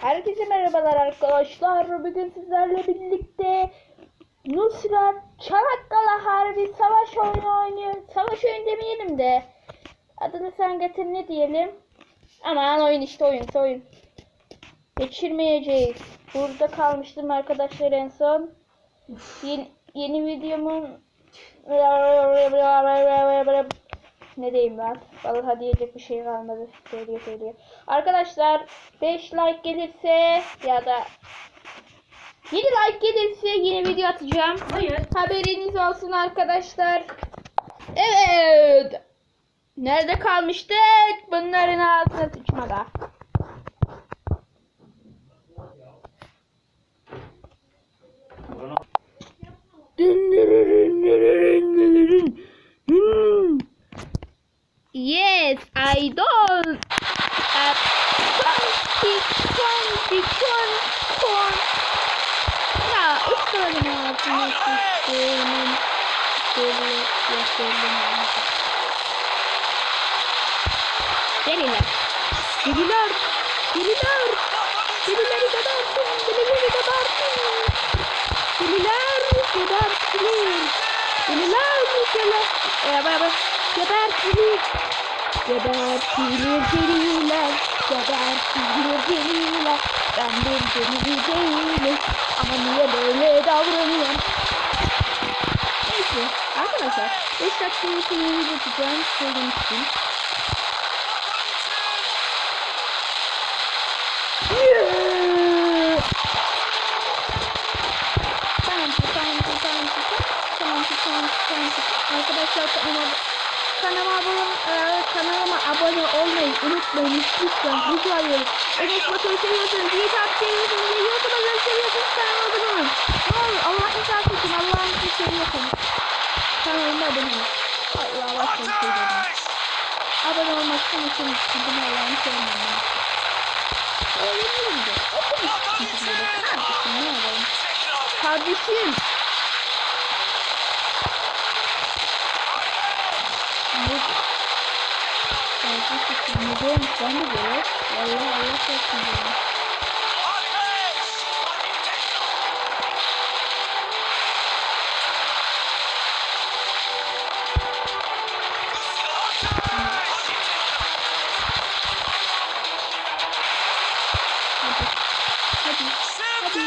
Herkese merhabalar arkadaşlar. Bugün sizlerle birlikte Nusrat Çanakkale Harbi Savaş oyunu oynuyor. Savaş oyunu demeyelim de. Adını sen getir ne diyelim. Aman oyun işte oyunsa oyun. Geçirmeyeceğiz. Burada kalmıştım arkadaşlar en son. Yeni, yeni videomun ne diyeyim ben? Vallahi diyecek bir şey kalmadı. Söylüyor söylüyor. Arkadaşlar 5 like gelirse ya da 7 like gelirse yeni video atacağım. Hayır. Haberiniz olsun arkadaşlar. Evet. Nerede kalmıştık? Bunların ağzına sıçmada. Yes, I don't. Twenty, twenty, twenty, twenty. Ya üstlerin ağzına sıçtığımın şöyle gösterdim. Deliler. Deliler. Deliler. Delileri gebertin. Delileri gebertin. Deliler gebertilir. Deliler geber. Ee, baba. Gebertilir. Gebertilir deliler. Gebertilir deliler. Ben bir deli değilim. Ama niye böyle davranıyorum? Neyse arkadaşlar 5 dakikayı seni tutacağım söylemiştim. Yeah! Tamam, tamam, tamam, tamam, tamam, tamam. Arkadaşlar kanalıma, kanalıma abone, e, kanalıma abone olmayı unutmayın lütfen rica ediyorum. Enes Batur'u seviyorsanız, Yiğit abi seviyorsanız, ve YouTube'a gösteriyorsanız kanalıma abone olun. Ne olur Allah rızası için Allah'ın seviyorsanız kanalıma abone olun. Allah başka bir şey dedim. Abone olmaktan için bizim Allah'ını sevmem. Öyle değil de. Hepimiz sıkıntı böyle. Kardeşim ne yapalım? Kardeşim. Ne? Kardeşim ne diyormuş ben de böyle. Vallahi Allah korusun diyorum. Hadi. Hadi. Hadi.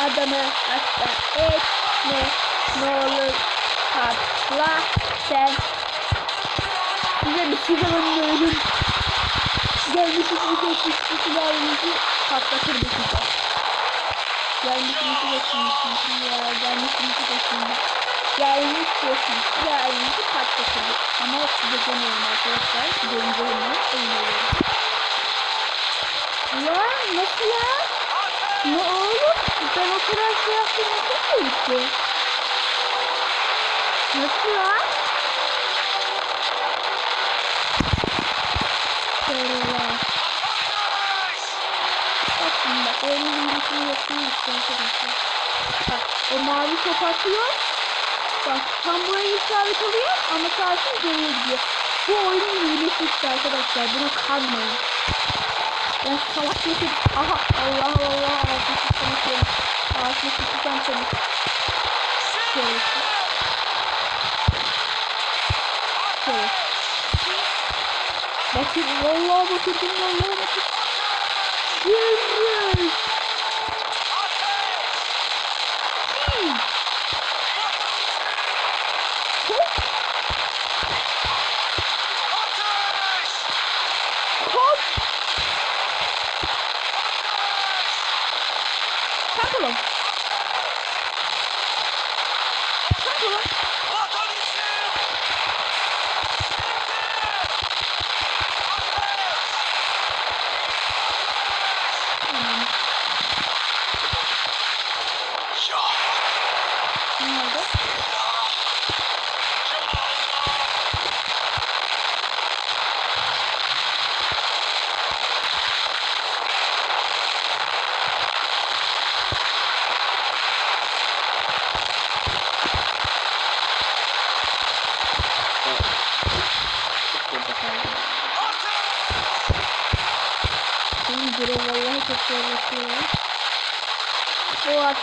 Adamı hasta etme. Ne olur patla sen. Şey anlıyorum. Gelmişiz bir geçmiş bir silahımızı patlatır bu size. Gelmişsiniz geçmişsiniz ya. Gelmişsiniz geçmişsiniz. Gelmiş geçmiş silahımızı patlatır. Ama size demiyorum arkadaşlar. Görünce onu oynuyorum. Ya nasıl ya? Ne oğlum? Ben o kadar şey yaptım nasıl ki? Nasıl ya? Şöyle. Bak şimdi bak oyunun birisini yapayım işte arkadaşlar. Bak o mavi top atıyor. Bak tam buraya isabet oluyor ama karşı geriye gidiyor. Bu oyunun hilesi işte arkadaşlar. Buna kanmayın. Ben salak yedim. Aha Allah Allah ağzını yedim. Ağzını sıçrayacağım seni. Şöyle. Şöyle. Bakın vallahi bakırdım vallahi bakın. Yürüyüş.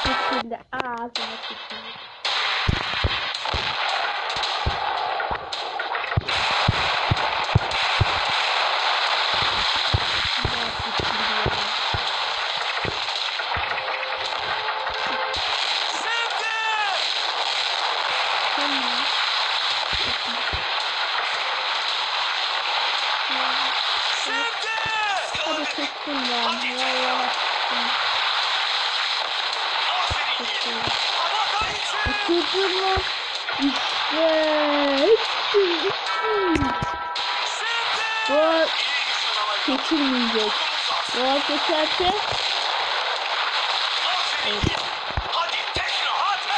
Itu tidak. Bu geçilmeyecek. Bu geçerse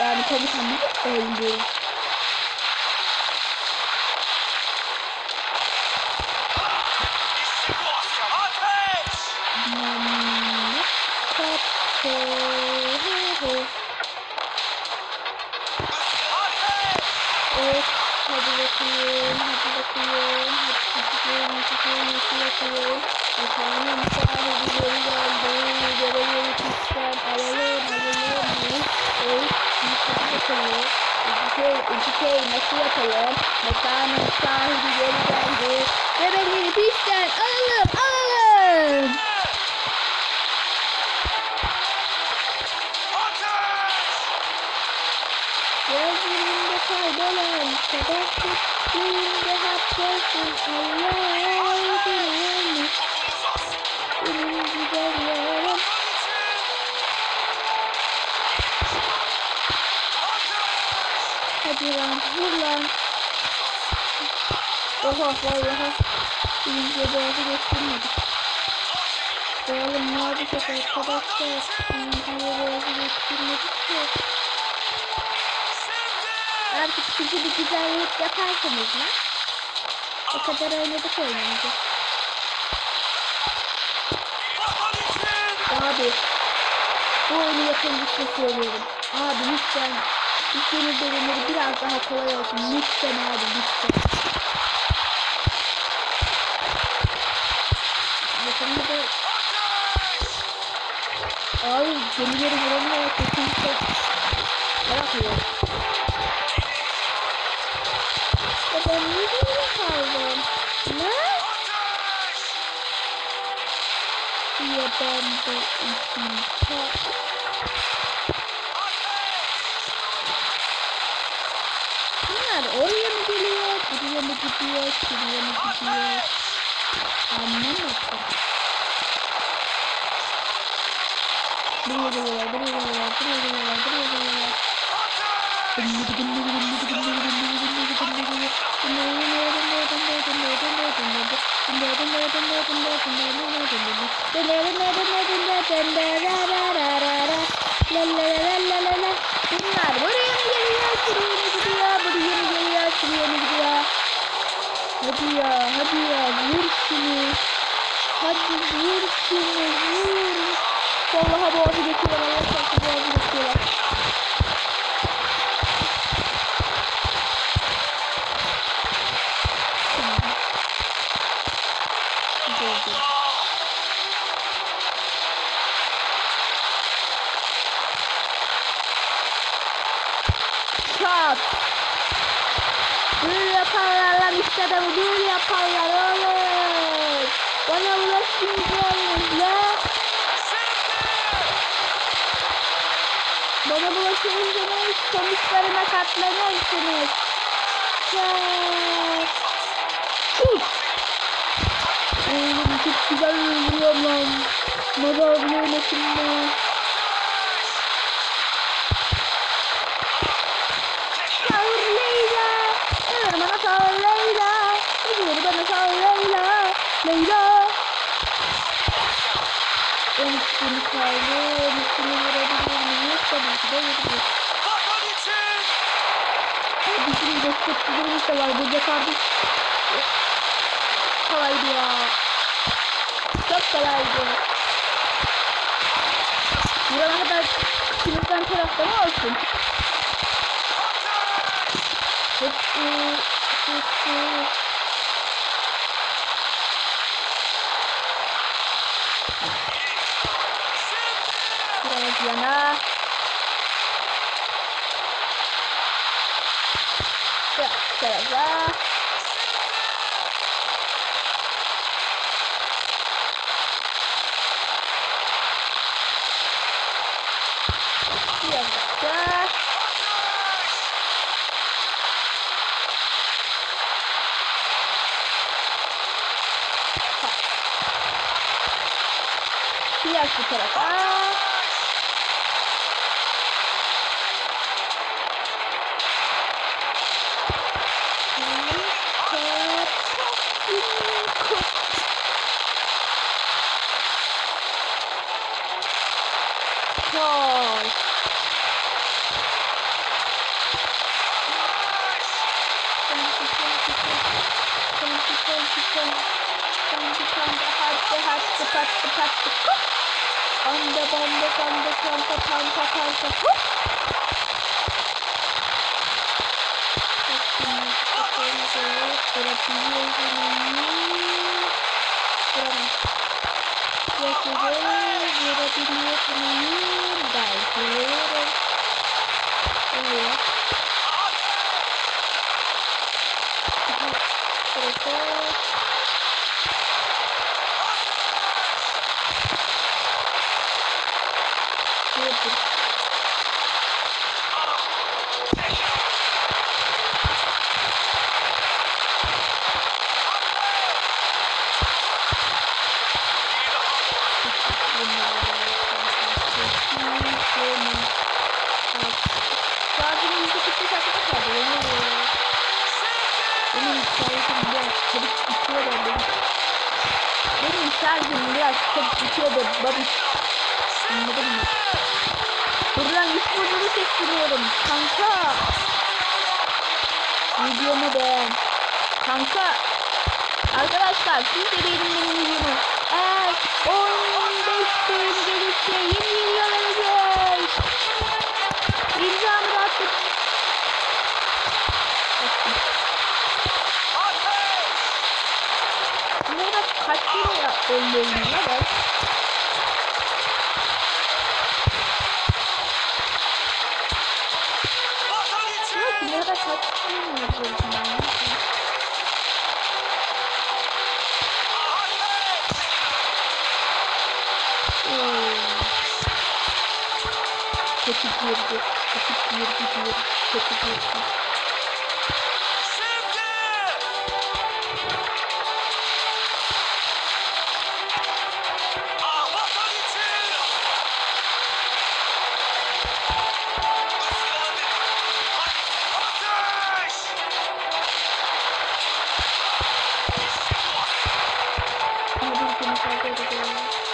yani komutanım öldü. Bakayım, hadi bakayım, hadi bakayım, bakayım, nasıl yapayım. Efendim, sahibi geri geldi, görevi pistten alalım, alalım, evet, hadi bakalım. Ülke, ülke nasıl yapalım? Mekanın sahibi geri geldi, beni pistten alalım, alalım. Gözlerinde kaybolan Hadi lan vur lan Oha vallahi Birinci boğazı geçtirmedik Oğlum ne yapacak arkadaşlar? Birinci boğazı geçtirmedik ki Artık sizi bir güzellik yaparsınız mı? O kadar oynadık oynadık. Abi bu oyunu yapılmışını söylüyorum. Abi lütfen yeni bölümleri biraz daha kolay olsun. Lütfen abi lütfen. Bakın da Abi gemileri vuramıyor kesinlikle Bırakmıyor. Ya ben niye böyle kaldım? Ne? Ya ben de ikinci Bunlar oraya mı geliyor? Buraya mı gidiyor? Şuraya mı gidiyor? Anlamadım. Buraya geliyorlar, buraya geliyorlar, buraya geliyorlar, buraya geliyorlar. Bunlar buraya mı geliyor? Şuraya mı gidiyor? Buraya mı geliyor? Şuraya mı gidiyor? Hadi ya, hadi ya, vur şunu. Hadi vur şunu, vur. Vallahi boğazı geçiyorlar, Allah çarptı boğazı geçiyorlar. Oldu. Çat. Böyle yaparlar lan işte de bu böyle yaparlar oğlum. Bana bulaşmayacaksınız la. Bana bulaşırsanız sonuçlarına katlanırsınız. Çat. Şut. Oğlum çok güzel vuruyorum lan. Baba bile oynaşım ya. Sağır Leyla. Ömer bana sağır Leyla. Ömer bana sağır Leyla. En üstünü kaldı. En üstünü vurabilir miyiz? Tabii ki de vurabilir. Bizim destekçilerimiz de var. Burada kardeş. Kolaydı ya. Çok kolaydı. Burana kadar からさよいしら Anda banda banda kanta kanta kanta hop. Evet. Burası. Burada. Sadece yüzde kırk beş arkadaşlar. Benim şarjım biraz çabuk bitiyor da benim. Benim şarjım biraz bitiyor da babiş. Anladın mı? Buradan üç modulu seçtiriyorum. Kanka. Videomu beğen. Kanka. Arkadaşlar siz de beğenin benim videomu. Eğer 15 beğeni gelirse yeni video gelecek. Kötü girdi. Kötü girdi diyor. Kötü girdi. Hadi seni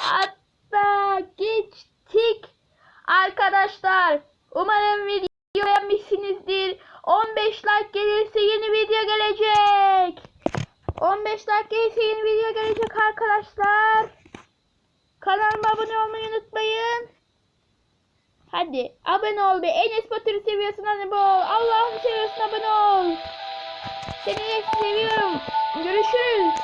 Hatta geçtik. Arkadaşlar umarım video beğenmişsinizdir. 15 like gelirse yeni video gelecek. 15 like gelirse yeni video gelecek arkadaşlar. Kanalıma abone olmayı unutmayın. Hadi abone ol be. Enes Batur'u seviyorsun abone ol. Allah'ını seviyorsun abone ol. Seni seviyorum. Görüşürüz.